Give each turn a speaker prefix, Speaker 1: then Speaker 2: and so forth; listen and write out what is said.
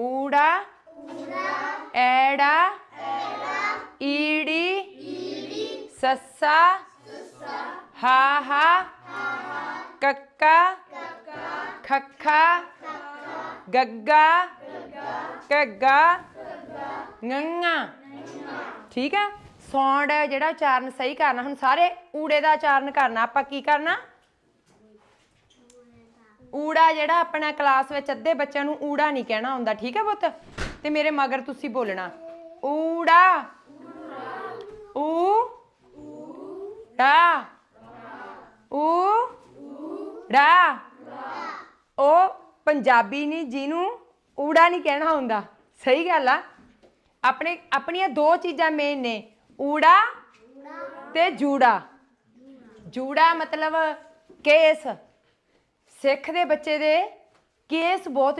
Speaker 1: ਊੜਾ ਐੜਾ ਈੜੀ ਸੱਸਾ ਹਾ ਹਾ ਕੱਕਾ ਖੱਖਾ ਗੱਗਾ ਘੱਗਾ ngੰਗਾ ਠੀਕ ਹੈ? ਸੌਂਡ ਜਿਹੜਾ ਉਚਾਰਨ ਸਹੀ ਕਰਨਾ, ਹੁਣ ਸਾਰੇ ਊੜੇ ਦਾ ਉਚਾਰਨ ਕਰਨਾ, ਆਪਾਂ ਕੀ ਕਰਨਾ? ਊੜਾ ਜਿਹੜਾ ਆਪਣਾ ਕਲਾਸ ਵਿੱਚ ਅੱਧੇ ਬੱਚਿਆਂ ਨੂੰ ਊੜਾ ਨਹੀਂ ਕਹਿਣਾ ਹੁੰਦਾ ਠੀਕ ਹੈ ਪੁੱਤ? ਤੇ ਮੇਰੇ ਮਗਰ ਤੁਸੀਂ ਬੋਲਣਾ। ਊੜਾ। ਊ। ੜਾ। ਊ। ੜਾ। ਉਹ ਪੰਜਾਬੀ ਨਹੀਂ, ਜਿਹਨੂੰ ਊੜਾ ਨਹੀਂ ਕਹਿਣਾ ਹੁੰਦਾ ਸਹੀ ਗੱਲ ਆ। ਆਪਣੇ, ਆਪਣੀਆਂ ਦੋ ਚੀਜ਼ਾਂ ਮੇਨ ਨੇ, ਊੜਾ ਤੇ ਜੂੜਾ। ਜੂੜਾ ਮਤਲਬ ਕੇਸ। ਸਿੱਖ ਦੇ ਬੱਚੇ ਦੇ ਕੇਸ ਬਹੁਤ